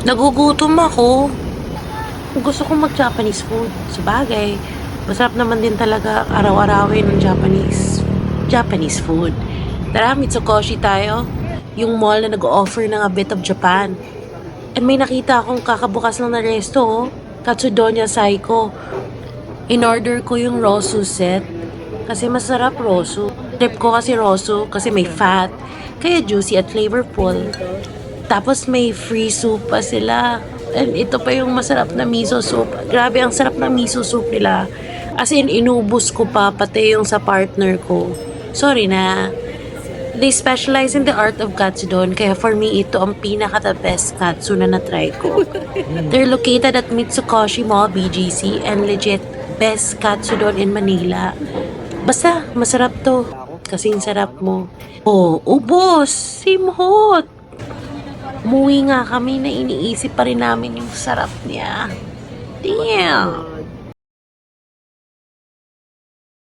Nagugutom ako. Gusto ko mag-Japanese food. Sa bagay, masarap naman din talaga araw-arawin ng Japanese. Japanese food. Tara, Mitsukoshi tayo. Yung mall na nag-offer ng a bit of Japan. And may nakita akong kakabukas lang na resto, oh. Katsudonya Saiko. In-order ko yung Rosu set. Kasi masarap Rosu. Trip ko kasi Rosu kasi may fat. Kaya juicy at flavorful. Tapos may free soup pa sila. And ito pa yung masarap na miso soup. Grabe, ang sarap ng miso soup nila. As in, inubos ko pa, pati yung sa partner ko. Sorry na. They specialize in the art of katsudon, kaya for me, ito ang pinaka-the best katsu na na-try ko. They're located at Mitsukoshi Mall, BGC, and legit best katsudon in Manila. Basta, masarap to. Kasing sarap mo. Oh, ubos! Simhot! Umuwi nga kami na iniisip pa rin namin yung sarap niya. Damn!